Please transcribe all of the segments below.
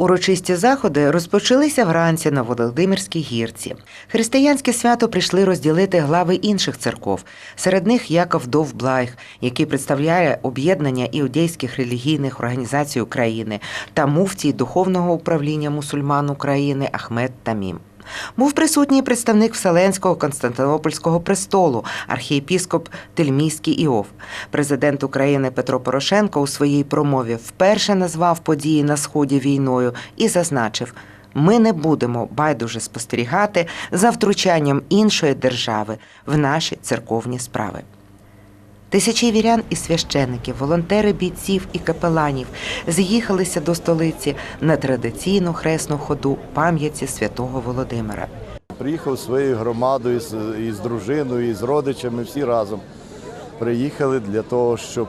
Урочисті заходи розпочалися вранці на Володимирській гірці. Християнське свято прийшли розділити глави інших церков. Серед них Яков Довблайх, який представляє об'єднання іудейських релігійних організацій України, та муфтій духовного управління мусульман України Ахмед Тамім. Був присутній представник Вселенського Константинопольського престолу, архієпіскоп Тельмійський Іов. Президент України Петро Порошенко у своїй промові вперше назвав події на сході війною і зазначив: ми не будемо байдуже спостерігати за втручанням іншої держави в наші церковні справи. Тисячі вірян і священиків, волонтери бійців і капеланів з'їхалися до столиці на традиційну хресну ходу пам'яті святого Володимира. Приїхав своєю громадою, з, із дружиною, і з родичами, всі разом. Приїхали для того, щоб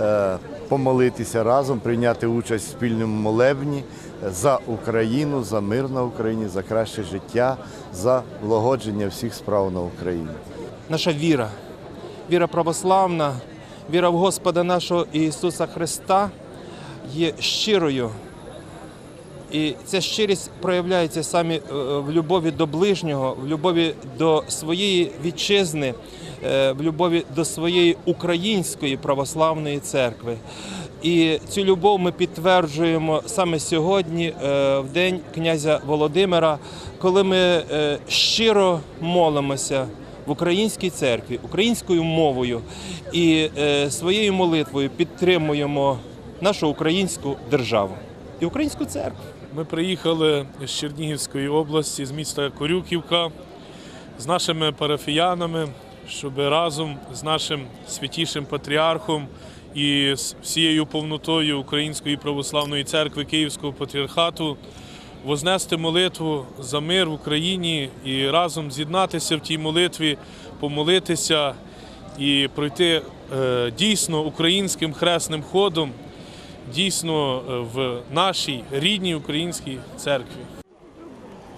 е, помолитися разом, прийняти участь в спільному молебні за Україну, за мир на Україні, за краще життя, за влагодження всіх справ на Україні. наша віра, віра православна, віра в Господа нашого Ісуса Христа є щирою. І ця щирість проявляється саме в любові до ближнього, в любові до своєї вітчизни, е, в любові до своєї української православної церкви. І цю любов ми підтверджуємо саме сьогодні, е, в день князя Володимира, коли ми е, щиро молимося в українській церкві, українською мовою і е, своєю молитвою підтримуємо нашу українську державу і українську церкву. Ми приїхали з Чернігівської області, з міста Корюківка, з нашими парафіянами, щоб разом з нашим святішим патріархом і з всією повнотою Української православної церкви Київського патріархату вознести молитву за мир в Україні і разом з'єднатися в тій молитві, помолитися і пройти е, дійсно українським хресним ходом дійсно е, в нашій рідній українській церкві.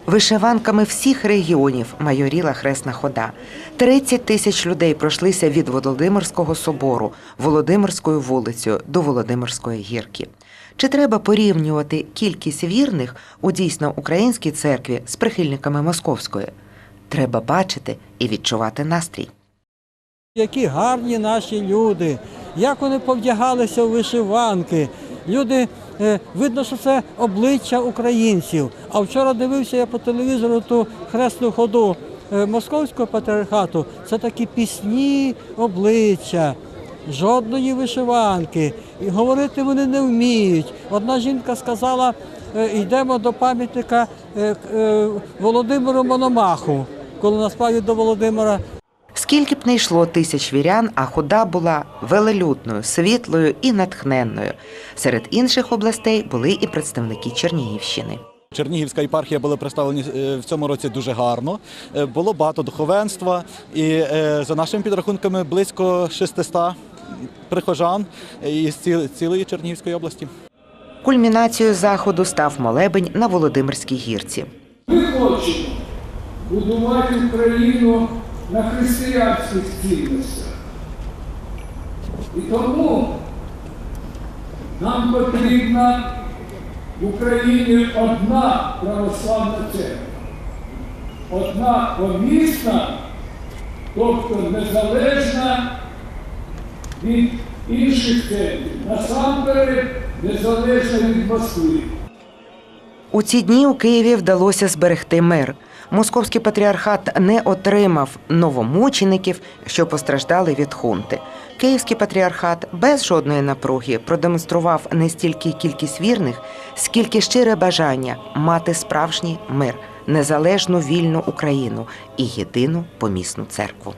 Вишиванками всіх регіонів майоріла хресна хода. 30 тисяч людей пройшлися від Володимирського собору Володимирською вулицею до Володимирської гірки. Чи треба порівнювати кількість вірних у дійсно українській церкві з прихильниками московської? Треба бачити і відчувати настрій. Які гарні наші люди, як вони повдягалися у вишиванки. Люди, видно, що це обличчя українців. А вчора дивився я по телевізору ту хресну ходу е, московського патріархату. Це такі пісні обличчя, жодної вишиванки. І говорити вони не вміють. Одна жінка сказала, е, йдемо до пам'ятника е, е, Володимиру Мономаху, коли насправді до Володимира Скільки б не йшло тисяч вірян, а хода була велелюдною, світлою і натхненною. Серед інших областей були і представники Чернігівщини. Чернігівська єпархія були представлені е, в цьому році дуже гарно. Е, Було багато духовенства, і е, за нашими підрахунками близько 600 прихожан із ціл- цілої Чернігівської області. Кульмінацією заходу став молебень на Володимирській гірці. Ми хочемо будувати Україну на християнських цінностях. І тому нам потрібна в Україні одна православна церква. Одна помісна, тобто незалежна від інших церкв. Насамперед незалежна від Москви. У ці дні у Києві вдалося зберегти мир. Московський патріархат не отримав новомучеників, що постраждали від хунти. Київський патріархат без жодної напруги продемонстрував не стільки кількість вірних, скільки щире бажання мати справжній мир, незалежну вільну Україну і єдину помісну церкву.